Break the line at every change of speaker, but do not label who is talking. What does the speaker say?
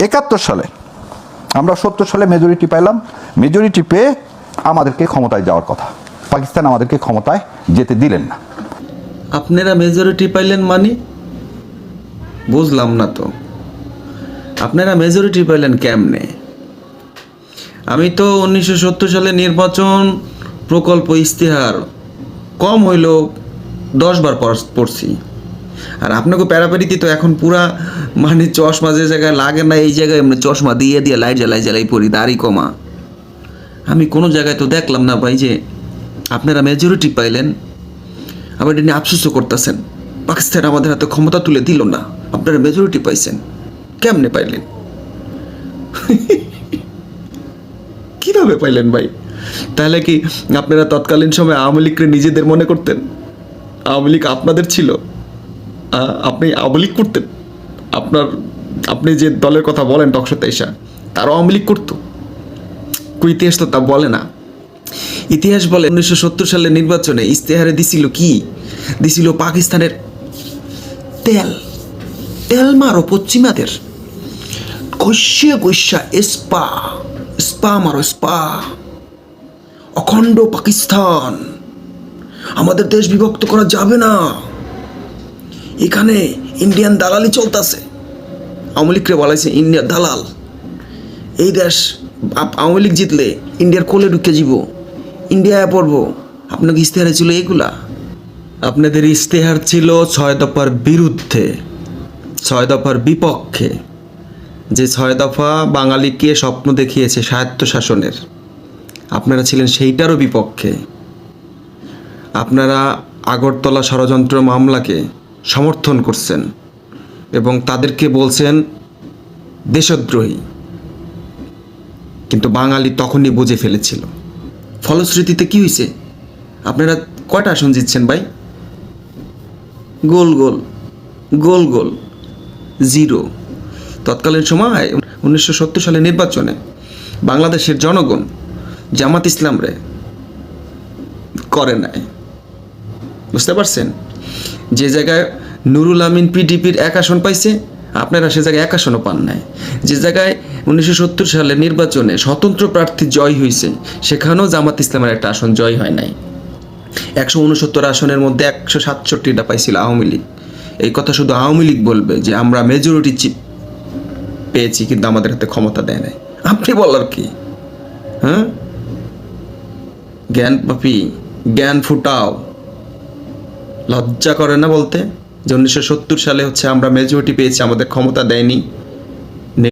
একাত্তর সালে আমরা সত্তর সালে মেজরিটি পাইলাম। মেজরিটি পেয়ে আমাদেরকে ক্ষমতায় যাওয়ার কথা। পাকিস্তান আমাদেরকে ক্ষমতায় যেতে দিলেন না।
আপনারা মেজরিটি পাইলেন মানে? বুঝলাম না তো। আপনারা মেজরিটি পাইলেন কেমনে? আমি তো উনিশশো সত্তর সালে নির্বাচন প্রকল্প ইস্তেহার কম হইলেও দশবার পড়- পড়ছি। আর আপনাকে প্যারাপ্যারিতে তো এখন পুরা মানে চশমা যে জায়গায় লাগে না, এই জায়গায় এমনি চশমা দিয়ে দিয়ে লাইট জ্বালাই জ্বালাই পড়ি, দাড়ি কমা। আমি কোনো জায়গায় তো দেখলাম না ভাই যে আপনারা মেজরিটি পাইলেন, আবার এটা নিয়ে আফসোসও করতেছেন। পাকিস্তান আমাদের হাতে ক্ষমতা তুলে দিল না, আপনারা মেজরিটি পাইছেন। কেমনে পাইলেন? কীভাবে পাইলেন ভাই? তাহলে কি আপনারা তৎকালীন সময় আওয়ামী লীগকে নিজেদের মনে করতেন? আওয়ামী লীগ আপনাদের ছিল? আপনি আওয়ামী লীগ করতেন। আপনার, আপনি যে দলের কথা বলেন টকশোতে এসা তারাও আওয়ামী লীগ করতো। ইতিহাস তো তা বলে না। ইতিহাস বলে উনিশশো সত্তর সালের নির্বাচনে ইস্তেহারে দিছিল কি? দিছিল পাকিস্তানের তেল। তেল মারো পশ্চিমাদের। কষ্যে কষ্যা স্পা স্পা মারো স্পা। অখণ্ড পাকিস্তান। আমাদের দেশ বিভক্ত করা যাবে না। এখানে ইন্ডিয়ান দালালি চলতেছে। আওয়ামী লীগকে বলাইছে ইন্ডিয়া দালাল। এই দেশ আওয়ামী লীগ জিতলে ইন্ডিয়ার কোলে ঢুকে যাব ইন্ডিয়ায় পড়ব। আপনাকে ইশতেহারে ছিল এগুলা? আপনাদের ইশতেহার ছিল ছয় দফার বিরুদ্ধে, ছয় দফার বিপক্ষে। যে ছয় দফা বাঙালিকে স্বপ্ন দেখিয়েছে স্বায়ত্ত শাসনের আপনারা ছিলেন সেইটারও বিপক্ষে। আপনারা আগরতলা ষড়যন্ত্র মামলাকে সমর্থন করছেন এবং তাদেরকে বলছেন, দেশদ্রোহী। কিন্তু বাঙালি তখনই বুঝে ফেলেছিল। ফলশ্রুতিতে কি হয়েছে আপনারা কয়টা আসন জিতছেন ভাই? গোল গোল গোল গোল, জিরো। তৎকালীন সময়, উনিশশো সত্তর সালে নির্বাচনে বাংলাদেশের জনগণ জামাত ইসলাম রে করে নাই। বুঝতে পারছেন? যে জায়গায় নুরুল আমিন পিডিপির এক আসন পাইছে, আপনারা সে জায়গায় এক আসনও পান নাই। যে জায়গায় উনিশশো সত্তর সালে নির্বাচনে স্বতন্ত্র প্রার্থী জয় হয়েছে সেখানেও জামাত ইসলামের একটা আসন জয় হয় নাই। একশো উনসত্তর আসনের মধ্যে একশো সাতষট্টিটা পাইছিল আওয়ামী লীগ। এই কথা শুধু আওয়ামী লীগ বলবে যে আমরা মেজরিটি চিপ পেয়েছি, কিন্তু আমাদের হাতে ক্ষমতা দেয় নাই। আপনি বলার কি? হ্যাঁ? জ্ঞান পাপি জ্ঞান ফুটাও। লজ্জা করে না বলতে? যে উনিশশো সত্তর সালে হচ্ছে আমরা মেজরিটি পেয়েছি, আমাদের ক্ষমতা দেয়নি।